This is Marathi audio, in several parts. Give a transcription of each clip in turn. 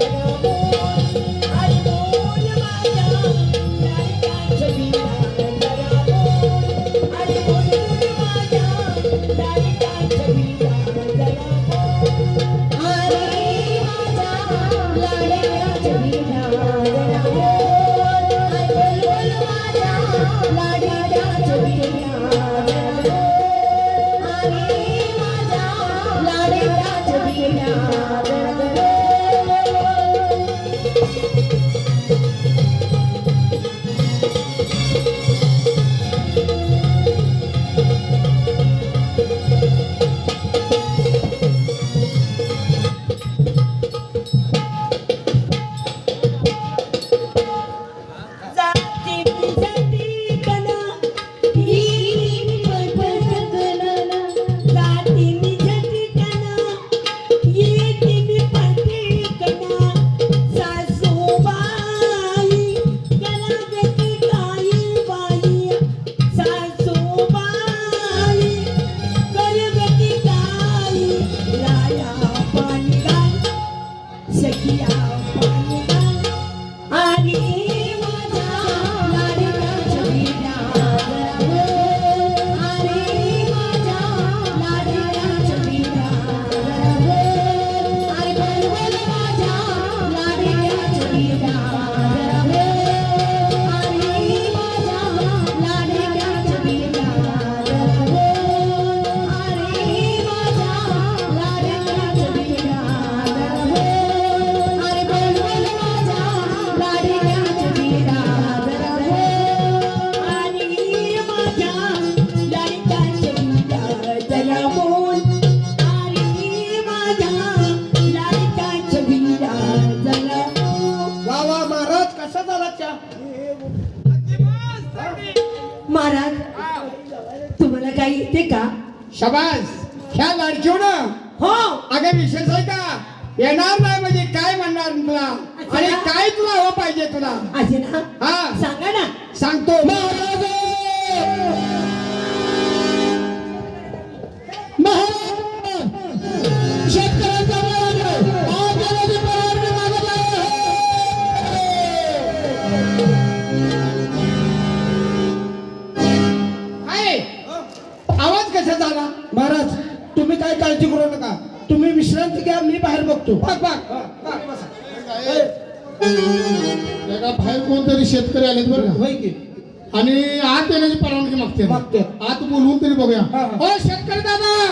जाती झाला महाराज तुम्ही काय काळजी करू नका. तुम्ही विश्रांती घ्या मी बाहेर बघतो. एका बाहेर कोणतरी शेतकरी आलेत बरं का? होय की. आणि आत येण्याची परवानगी मागते. मागते. आत बोलवून तरी बघूया. हा, हा. ओ शेतकरी दादा!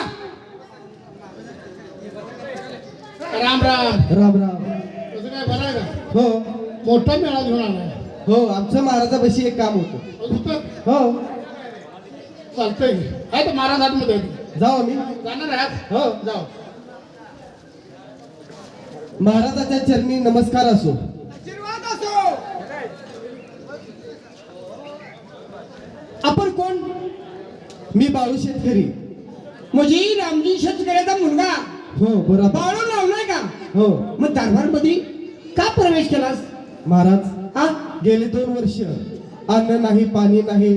राम राम. राम राम. कसं काय बरं आहे का? हो. मोठा मेळा घेऊन आलाय. हो आमचं महाराजापाशी एक काम होतं? हो. चालतंय. आहे तर महाराज आतमध्ये. जाऊ आम्ही. जाणार आहात. हो जाऊ. महाराजाच्या चरणी नमस्कार असो. आपण कोण? मी बाळू शेतकरी. म्हणजे रामजी शेतकऱ्याचा मुलगा. हो बरोबर. बाळू लावलाय का? हो. मग दरबारमध्ये का प्रवेश केलास? महाराज हा? गेले दोन वर्ष. अन्न नाही पाणी नाही.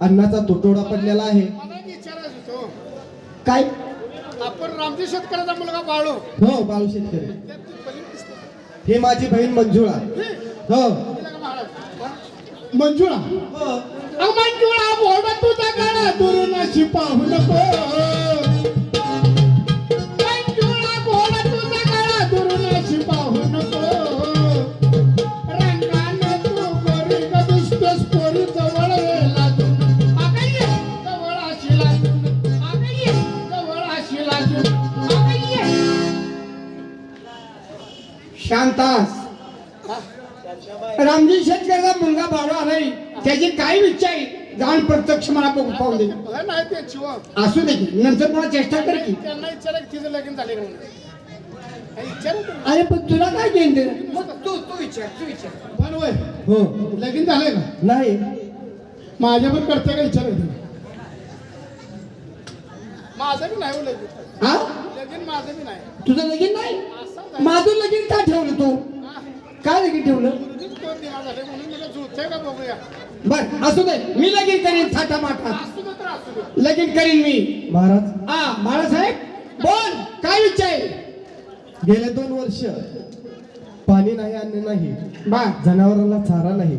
अन्नाचा तुटवडा पडलेला आहे. काय? आपण रामजी शेतकऱ्याचा मुलगा बाळू. हो बाळू शेतकरी. हे माझी बहीण मंजुळा. हो? मंजुळा. हो. अग मंजुळा बोल तुझा काळा दुरून पाहू नको. पाहून दे. बघा नाही ते शिव असू दे की. नंतर मला चेष्टा कर की. त्यांना विचारा की तिचं लगीन झाले का म्हणून काही विचारा तुम्ही. अरे पण तुला काय घेईन मग तू तू विचार तू विचार. पण हो. लगीन झालंय का? नाही. माझ्या पण करते का विचार माझं बी नाही हो लगीन. हा? लगीन माझं बी नाही. तुझं लगीन नाही. माझं लगीन का ठेवलं तू? काय लगीन ठेवलं? दोन दिवस झाले म्हणून मला जुळतंय का बघूया? बर असू दे. मी लगीन करीन थाटा माठात असू दे तर असू दे. लगीन करीन मी. महाराज? हा बाळासाहेब बोल काय आहे गेले दोन वर्ष. पाणी नाही अन्न नाही. बा जनावरांना चारा नाही.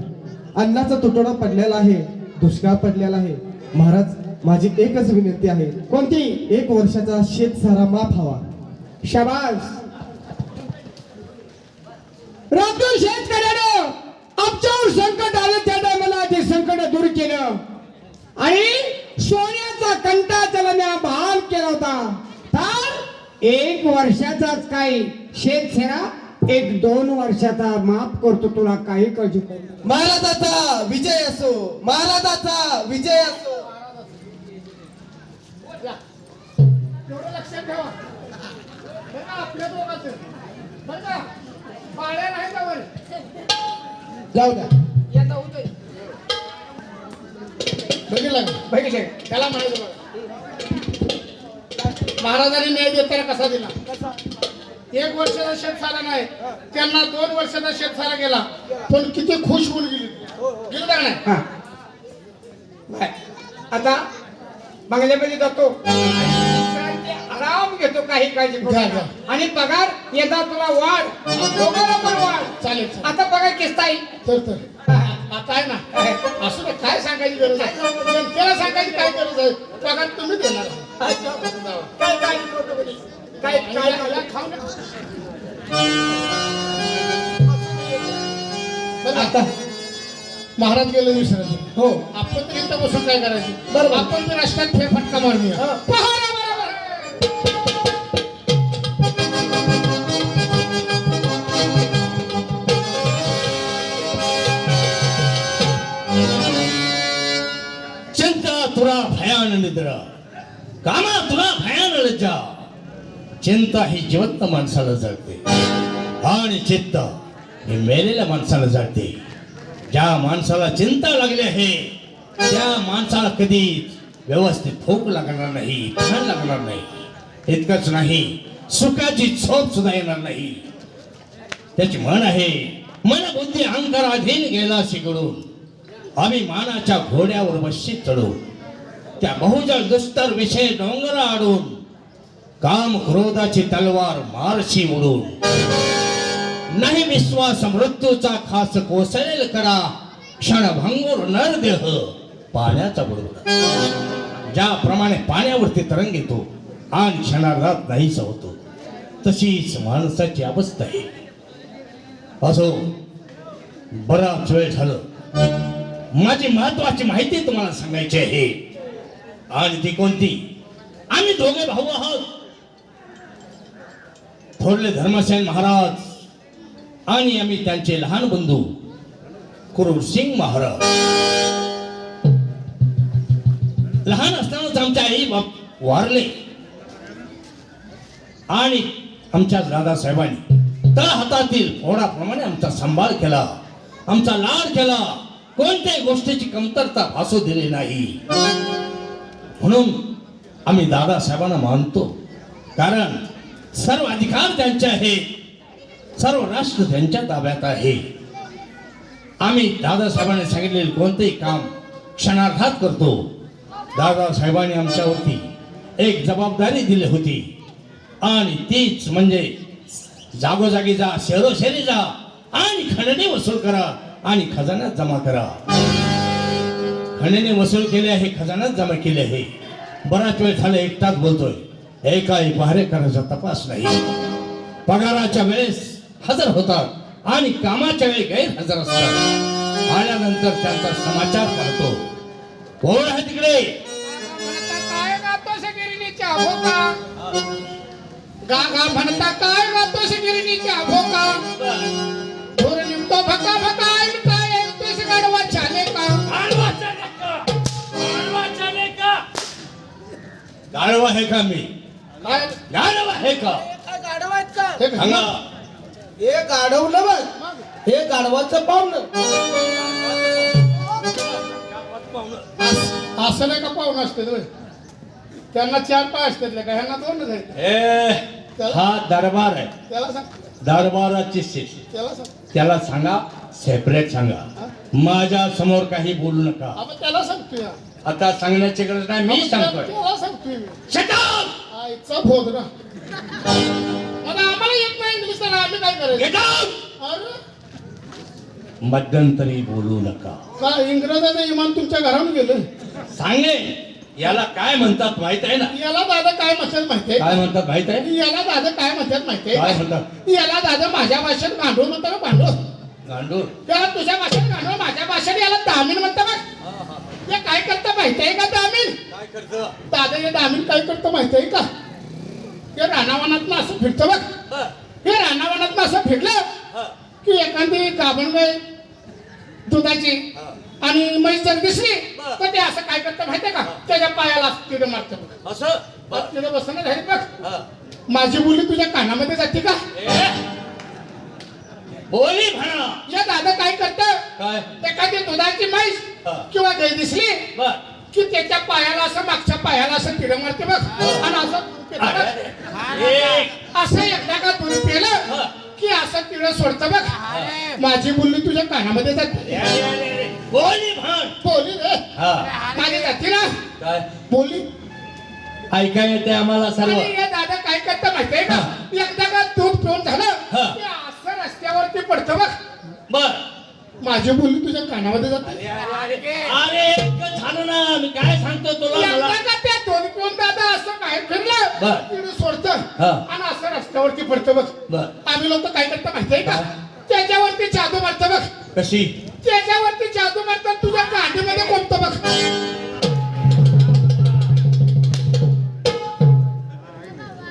अन्नाचा तुटवडा पडलेला आहे दुष्काळ पडलेला आहे. महाराज माझी एकच विनंती आहे. कोणती? एक वर्षाचा शेत सारा माफ हवा. शबास. रात्री शेतकऱ्यानं आमच्यावर संकट आलं त्या टायमाला ते संकट दूर केलं. आणि सोन्याचा कंटा त्याला मी बहाल केला होता. तर एक वर्षाचाच काही शेत सेरा एक दोन वर्षाचा माफ करतो तुला काही कळू महाराजाचा विजय असो महाराजाचा विजय असो. लक्षात ठेवा. आपल्या दोघांचं. पाळ्या नाही का जाऊ द्या. बघितलं का? बघितलं. त्याला म्हणायचं बघा. महाराजांनी न्याय देताना कसा दिला? एक वर्षाचा शेतसारा नाही. त्यांना दोन वर्षाचा शेतसारा गेला. पण किती खुश होऊन गेली गेली का नाही? हा. आता बंगल्यामध्ये जातो. आराम घेतो काही काळजी घ्या. घ्या. आणि पगार येता तुला वाढ दोघांना पण वाढ. चालेल चालेल. आता पगार किस्ता येईल तर तर. आता आहे ना. असं काय सांगायची गरज आहे जनतेला सांगायची काय गरज आहे? पगार तुम्ही देणार काय काय काय आणि काय खाऊ नका. आता. महाराज गेले विसरायचे. हो. आपण तर इथं बसून काय करायचं? बरोबर. आपण तर रस्त्यात फेफटका मारूया. पहारा निद्रा कामा तुला भयान लज्जा चिंता ही जिवंत माणसाला जळते आणि चित्त हे मेलेल्या माणसाला जळते ज्या माणसाला चिंता लागली आहे त्या माणसाला कधीच व्यवस्थित भूक लागणार नाही ध्यान लागणार नाही इतकंच नाही सुखाची झोप सुद्धा येणार नाही त्याची म्हण आहे मन बुद्धी अंकाराधीन गेला शिकडून आम्ही मानाच्या घोड्यावर बशी चढू त्या बहुजल दुस्तर विषय डोंगर आडून काम क्रोधाची तलवार मारशी उडून. नाही विश्वास मृत्यूचा खास कोसळेल करा क्षणभंगूर नरदेह पाण्याचा बुडबुडा. ज्याप्रमाणे पाण्यावरती तरंग येतो आणि क्षणार्धात नाहीसा होतो. तशीच माणसाची अवस्था आहे. असो बराच वेळ झालं. माझी महत्वाची माहिती तुम्हाला सांगायची आहे. आणि ती कोणती? आम्ही दोघे भाऊ आहोत. थोरले धर्मसेन महाराज आणि आम्ही त्यांचे लहान बंधू कुरुसिंग महाराज. लहान असतानाच आमच्या आई बाप वारले. आणि आमच्या दादासाहेबांनी त्या हातातील फोडाप्रमाणे आमचा सांभाळ केला. आमचा लाड केला. कोणत्याही गोष्टीची कमतरता भासू दिली नाही. म्हणून आम्ही दादासाहेबांना मानतो. कारण सर्व अधिकार त्यांचे आहेत. सर्व राष्ट्र त्यांच्या ताब्यात आहे. आम्ही दादासाहेबांनी सांगितलेले कोणतेही काम क्षणार्धात करतो. दादासाहेबांनी आमच्यावरती एक जबाबदारी दिली होती. आणि तीच म्हणजे जागोजागी जा शहरोशेरी जा आणि खंडणी वसूल करा आणि खजान्यात जमा करा. खंडणी वसूल केले आहे खजान्यात जमा केले आहे. बराच वेळ झाला एक तास बोलतोय. एकाही पहारेकराचा तपास नाही. पगाराच्या वेळेस हजर होतात आणि कामाच्या वेळी गैरहजर असतात. आल्यानंतर त्यांचा समाचार पाहतो. कोण आहे तिकडे? म्हणता काय गातो गिरणीच्या भोका? गा गा म्हणता काय गातो गिरणीच्या भोका? धोर निमतो भका भका गाढव आहे का मी? काय? गाढव आहे का? हे घरी- सांगा हे गाढवलं बघ. हे गाढवाचं पाहुणं. अस- असं नाही का पाहुणं असते? त्यांना चार पाय असतात का? ह्यांना दोनच आहेत. ए हा दरबार आहे. त्याला सांग. दरबाराची शिष्य. त्याला सांग. त्याला सांगा सेपरेट सांगा. माझ्यासमोर काही बोलू नका. आपण त्याला सांगतोय. आता सांगण्याची गरज नाही मी सांगतोय. त्याला सांगतोय. मी. Shut up! आईचा भोदरा आता आम्हाला येत नाही इंग्लिश तर आम्ही काय करायचं? Get out! मध्यंतरी बोलू नका. का इंग्रजाचं इमान तुमच्या घरावर गेलं? सांगे याला काय म्हणतात माहीत आहे ना? याला दादा काय म्हणतात माहितीये काय म्हणतात माहीत आहे? याला दादा काय म्हणतात माहितीये काय म्हणतात? याला दादा माझ्या भाषेत गांडूळ म्हणतात भांडूळ? गांडूळ? त्याला तुझ्या भाषेत गांडूळ माझ्या भाषेत याला दामीन म्हणतं बघ हे काय करतं माहितीये का दामीन काय करतो? दादा हे दामीन काय करतं माहितीये का? हे रानावनात असं फिरतं बघ. हे. रानावनात असं फिरलं की एखादी गाभण गाय दुधाची आणि म्हैस जर दिसली तर ते असं काय करतं माहितीये का? त्याच्या पायाला तिथं मारतं असं? तिथं बसणं झाली बघ. माझी बोली तुझ्या कानामध्ये जाते का? बोली म्हणा या दादा काय करत? एखादी दुधाची म्हैस. किंवा गाय दिसली की त्याच्या पायाला असं मागच्या पायाला असं तिरं मारते बघ. आणि असं. असं एकदा का दूध पिलं हा. की असं तिळं सोडतं बघ. माझी बोलली तुझ्या कानामध्ये जाते. बोली बोली हा. बोली. ऐका येते आम्हाला सर्व. दादा काय करतं माहितीये का? एकदा का दूध पिऊन झालं हा. की असं रस्त्यावरती पडतं बघ. बर. माझी बोलली तुझ्या कानामध्ये जाते? अरे इतकं झालं ना. मी काय सांगतो तुला एकदा मला? का त्या दोन कोण दादा असं काय फिरलं? बर. सोडतं. हा. आणि असं रस्त्यावरती पडतं बघ. बर. आम्ही लोक काय करतो माहितीये का? त्याच्यावरती जादू मारतं बघ. कशी? त्याच्यावरती जादू मारतात तुझ्या गाडीमध्ये कोणतं बघ?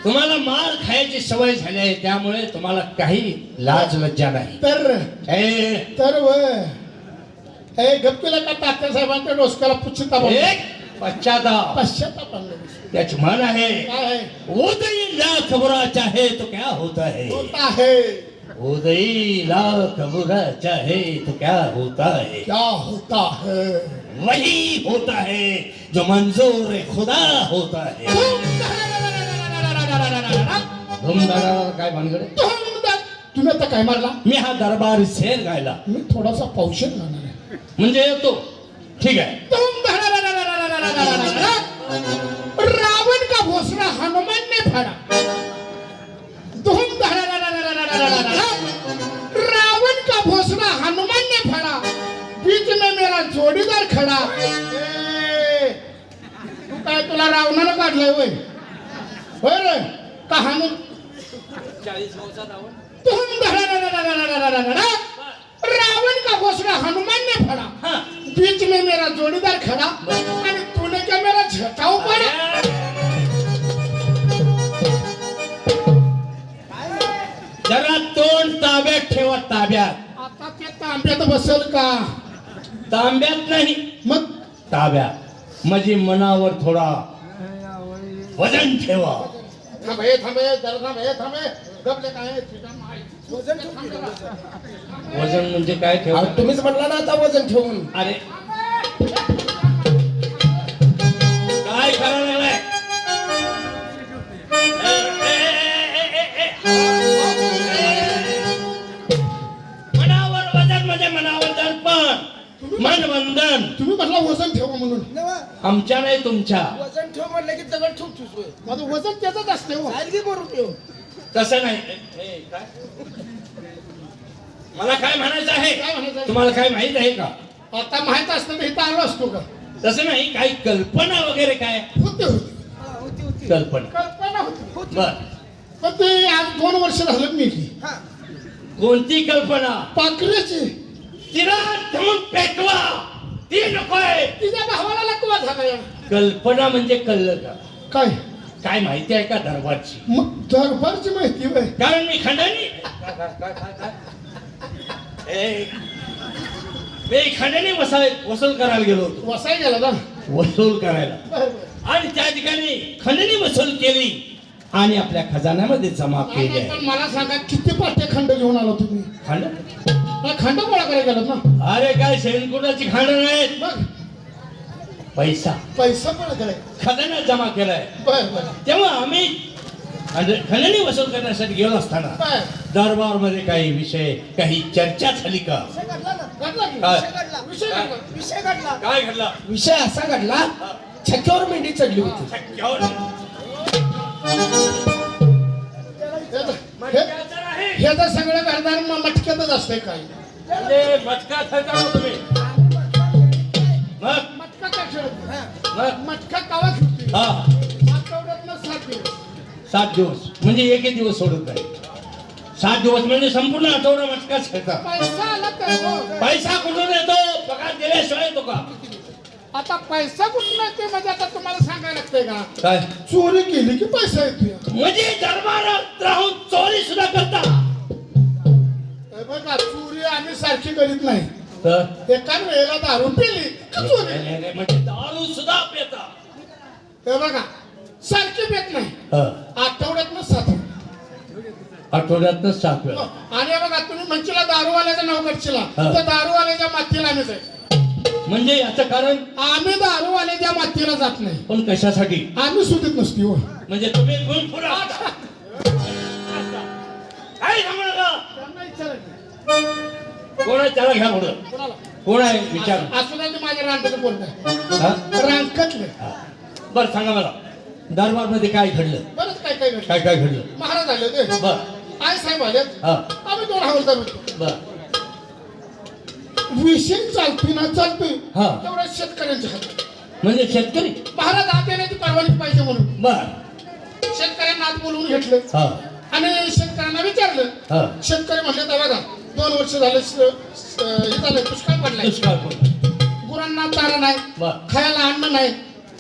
तुम्हाला मार खायची सवय झाली आहे त्यामुळे तुम्हाला काही लाज लज्जा नाही. तर ए, तर व हे गप्पीला का तात्या साहेबांच्या डोसक्याला पुच्छता एक पश्चाताप. पश्चाताप आणलं. त्याच मन आहे काय आहे? उदयी लाख बुरा चाहे तो क्या होता है? होता है. उदयी लाख बुरा चाहे तो क्या होता है? क्या होता है? वही होता है जो मंजूर खुदा होता है। काय भानगड आहे? तुम्ही आता काय मारला मी हा दरबार शेर गायला मी थोडासा पावशेर घालणार आहे म्हणजे येतो ठीक आहे रावण तांब्यात बसल का? तांब्यात नाही. मग? ताब्यात म्हणजे मनावर थोडा वजन ठेवा. थांबे थांबे जरा थांबे थांबे. गपले काय जरा. वजन म्हणजे काय ठेवा? तुम्हीच म्हणला ना आता वजन ठेवून. अरे. काय करायला मन वंदन. तुम्ही म्हटला वजन ठेवा म्हणून. आमच्या नाही तुमच्या. वजन ठेव म्हणलं की दगड ठेवतोस होय. माझं वजन त्याच असते हो. भरून ठेव. तसं नाही. काय? मला काय म्हणायचं आहे? काय म्हणायचं? तुम्हाला काय माहीत आहे का? आता माहीत असतं तर इथं आलो असतो का? तसं नाही काही कल्पना वगैरे काय? होते होते. हा, होती होती. कल्पना. कल्पना होती. होती. बर. पण ते आज दोन वर्ष झालं मी हा. कोणती कल्पना? पाकरीची तिला ठेवून पेटवा ती नकोय. तिच्या भावाला लकवा. कल्पना म्हणजे कल्ल का काय? काय माहिती आहे का दरबारची? मग दरबारची माहिती वय कारण मी खंडानी ए, मी खंडानी वसाय वसूल करायला गेलो होतो. वसाय गेला ना? वसूल करायला. बरं, बरं. आणि त्या ठिकाणी खंडणी वसूल केली. आणि आपल्या खजान्यामध्ये जमा केली पण मला सांगा किती पाट्या खंड घेऊन आला तुम्ही? खंड? खंड गोळा करायला गेलात ना? अरे काय शेणकुटाची खांड नाहीत मग? पैसा. पैसा पण कराय खजाना जमा केलाय. बर बर. तेव्हा आम्ही खंडणी वसूल करण्यासाठी गेलो असताना बर. दरबारमध्ये काही विषय काही चर्चा झाली का? विषय घडला ना? घडला की? काय? विषय घडला. विषय घडला. विषय घडला. काय घडला? विषय असा घडला छक्क्यावर मेंढी चढली होती. हे हे- हे तर सगळं घरदार म- मटक्यातच असतंय काय? म्हणजे मटका खेळता का तुम्ही. मग? मटका काय खेळत नाही. मग? मटका कावा खेळते आठवड्यातनं सात दिवस. सात दिवस. म्हणजे एक एक दिवस सोडत नाही. सात दिवस म्हणजे संपूर्ण आठवडा मटकाच खेळता. पैसा आला. पैसा कुठून येतो? पगार दिल्याशिवाय येतो का? आता पैसा कुठून येते म्हणजे आता तुम्हाला सांगायला लागतंय का? काय? चोरी केली की पैसा येतोय? म्हणजे दरबारात राहून चोरी सुद्धा करता. हे बघा चोरी आम्ही सारखी करीत नाही. तर? एका वेळेला दारू पिली की चोरी? म्हणजे दारू सुद्धा पेता. हे बघा सारखी पेत नाही. हं. आठवड्यातनं सात आठवड्यातनं सात वेळा. आणि हे बघा तुम्ही म्हणशीला दारूवाल्याचं नाव करशीला हा. तर दारूवाल्याच्या मातीला आम्ही जाईल म्हणजे याचं कारण? आम्ही दारूवाल्याच्या मातीला जात नाही. पण कशासाठी? आम्ही सुधीत नसती हो म्हणजे तुम्ही काय सांगू नका. कोण आहे? त्याला घ्या पुढं? कोण आहे? विचार. असू ते माझ्या हा? रांकातले बरं सांगा मला. दरबारमध्ये काय घडलं? बरंच काय काय घडलं? काय काय घडलं? महाराज आले होते. बर. आय साहेब आले हा. आम्ही दोन हवलदार होतो. बर. विषय चालतोय ना चालतोय. हा. तेवढ्या शेतकऱ्यांच्या हातात. म्हणजे शेतकरी? महाराज आत येण्याची परवानगी पाहिजे म्हणून. बर. शेतकऱ्यांना आत बोलवून घेतलं. हा. आणि शेतकऱ्यांना विचारलं. शेतकरी म्हणले तर बघा दोन वर्ष झाले स- स- हे झालं दुष्काळ पडलाय. दुष्काळ पडला. गुरांना चारा नाही बर. खायला अन्न नाही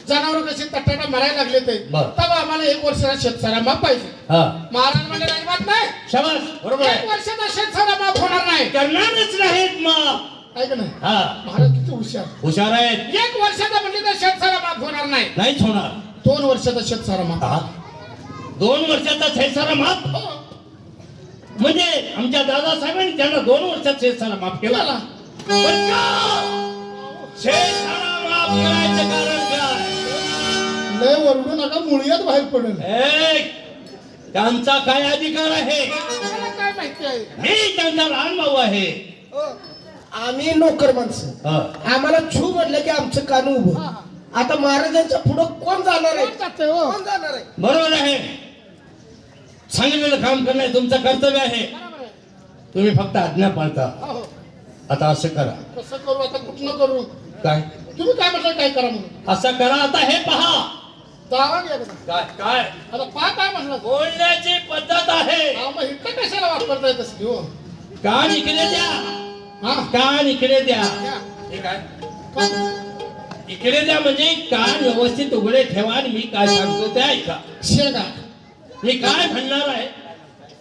जनावर कशी तट्टाटा मरायला लागले ते. बर. तेव्हा आम्हाला एक वर्षाचा शेतसारा माफ पाहिजे. हा. महाराज म्हणजे अजिबात नाही. शाबास. बरोबर एक वर्षाचा शेतसारा माफ होणार नाही. करणारच नाहीत मग नाही? हा. महाराज किती हुशार. हुशार आहेत. एक वर्षाचा म्हणजे तर शेतसारा माफ होणार नाही. नाहीच होणार. दोन वर्षाचा शेतसारा माफ. हा. दोन वर्षाचा शेतसारा माफ? हो. म्हणजे आमच्या दादासाहेबांनी त्यांना दोन वर्षात शेतसारा माफ केला. केला. पण का? शेतसारा माफ करायचं कारण काय? लय ओरडू नका मुळ्यात बाहेर पडेल. ए, त्यांचा काय अधिकार आहे? मला काय माहिती आहे? मी त्यांचा लहान भाऊ आहे. आम्ही नोकर माणसं. हा. आम्हाला छू म्हटलं की आमचं कान उभं. हा. आता महाराजांच्या पुढं कोण जाणार आहे? कोण हो? जाणार आहे? बरोबर आहे. सांगितलेलं काम करणं हे तुमचं कर्तव्य आहे. तुम्ही फक्त आज्ञा पाळता. हो, हो. आता असं करा. कसं करू आता कुठनं करू? काय? तुम्ही काय म्हटलं काय करा म्हणून? असं करा आता हे पहा. घ्या? काय काय? आता पा काय म्हटलं. बोलण्याची पद्धत आहे. हा, मग इतकं कशाला वापरताय तसं द्या हा कान इकडे द्या. हे? इकडे द्या म्हणजे कान व्यवस्थित उघडे ठेवा आणि मी काय सांगतो ते ऐका. शेंगा मी काय म्हणणार आहे?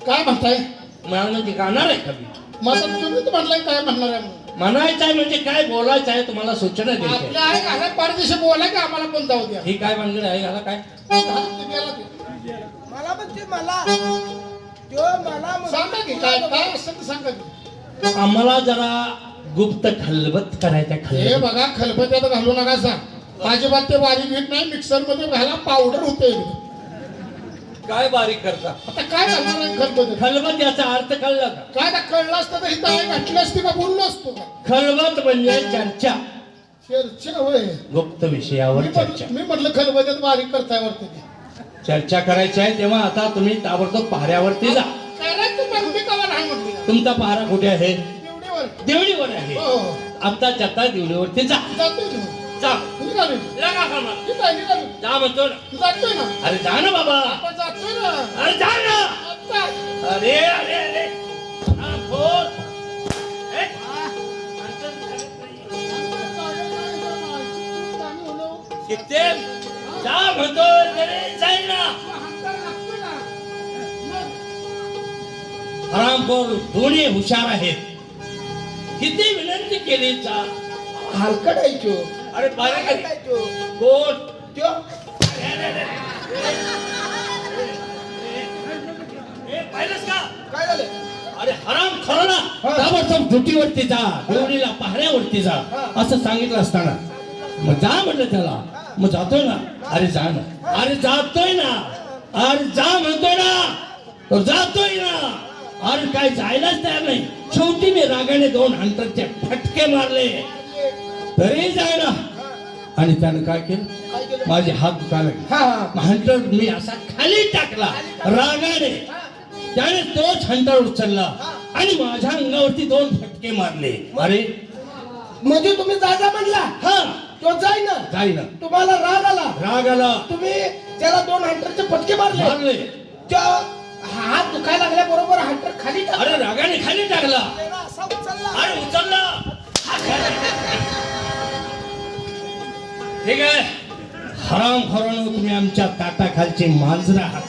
काय म्हणताय? म्हणाल म्हणजे गाणार आहे का मी? मग आता तुम्ही तर म्हटलंय काय म्हणणार आहे म्हणून. म्हणायचं आहे म्हणजे काय बोलायचं आहे तुम्हाला सूचना द्यायची. आपल्या आहे घाला परदेशी बोला की आम्हाला पण जाऊ द्या. ही काय भानगड आहे? याला काय? घाला ते गेला ते. मला म्हणते मला. सांगा की काय? काय असेल ते सांगा की. आम्हाला जरा गुप्त खलबत करायचं हे खलबत. बघा खलबत्यात घालू नका सांग अजिबात ते बारीक घेत नाही मिक्सरमध्ये घाला पावडर होते. काय बारीक करता? आता काय घालणार आहे खलबत्यात खलबत याचा अर्थ कळला का? काय आता कळलं असतं तर इथं आहे घातली असती का बोललो असतो का? खलबत म्हणजे चर्चा. चर्चा होय. गुप्त विषयावर मी चर्चा. म्हटलं- मी म्हटलं खलबत्यात बारीक करताय वाटतं ते चर्चा करायची आहे तेव्हा आता तुम्ही ताबडतोब पहाऱ्यावरती जा. करायचं पण मी कवा नाही म्हटली तुमचा पहारा कुठे आहे? देवळीवर. आहे. हो हो. आता चत्ता देवळीवरती जा. जा. लगा जा म्हणतो ना. अरे जा ना बाबा. अरे जा ना. अरे अरे अरे. जा म्हणतो. जाईल ना. हरामखोर दोन्ही हुशार आहेत. किती विनंती केली आहे त्यो अरे हलकट आहे त्यो कोण? त्यो. ए, पाहिलंस का? काय झालं? अरे हराम खरं ना. ताबडतोब ड्युटीवरती जा देवडीला पहाऱ्यावरती जा. असं सांगितलं असताना. मग जा म्हटलं त्याला. मग जातोय ना. अरे जा ना. अरे जातोय ना. अरे जा म्हणतोय ना. तो जातोय ना. अरे काय जायलाच तयार नाही. शेवटी मी रागाने दोन हंटरचे फटके मारले. तरी जायना आणि त्यानं काय केलं? माझे हात दुखायला हंटर मी असा खाली टाकला. रागाने. त्याने तोच हंटर उचलला. आणि माझ्या अंगावरती दोन फटके मारले. अरे. म्हणजे तुम्ही जागा म्हणला? हा. तो जाई ना जाई ना तुम्हाला राग आला. राग आला. तुम्ही त्याला दोन हंटरचे फटके मारले. मारले. त्या हात हंटर खाली. अरे रागाने खाली टाकला. अरे उचलला. ठीक आहे. हराम खरोनो तुम्ही आमच्या ताटाखालचे मांजर आहात.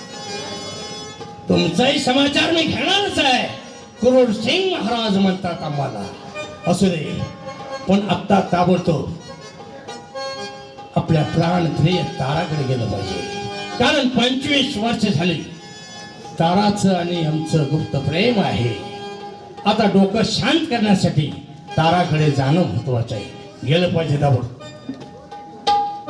तुमचाही समाचार मी घेणारच आहे. कुरोड सिंग महाराज म्हणतात आम्हाला. असू दे. पण आत्ता ताबडतोब आपल्या प्राण प्रिय ताराकडे गेलं पाहिजे. कारण पंचवीस वर्ष झाली. ताराचं आणि आमचं गुप्त प्रेम आहे. आता डोकं शांत करण्यासाठी ताराकडे जाणं महत्वाचं आहे. गेलं पाहिजे दाबून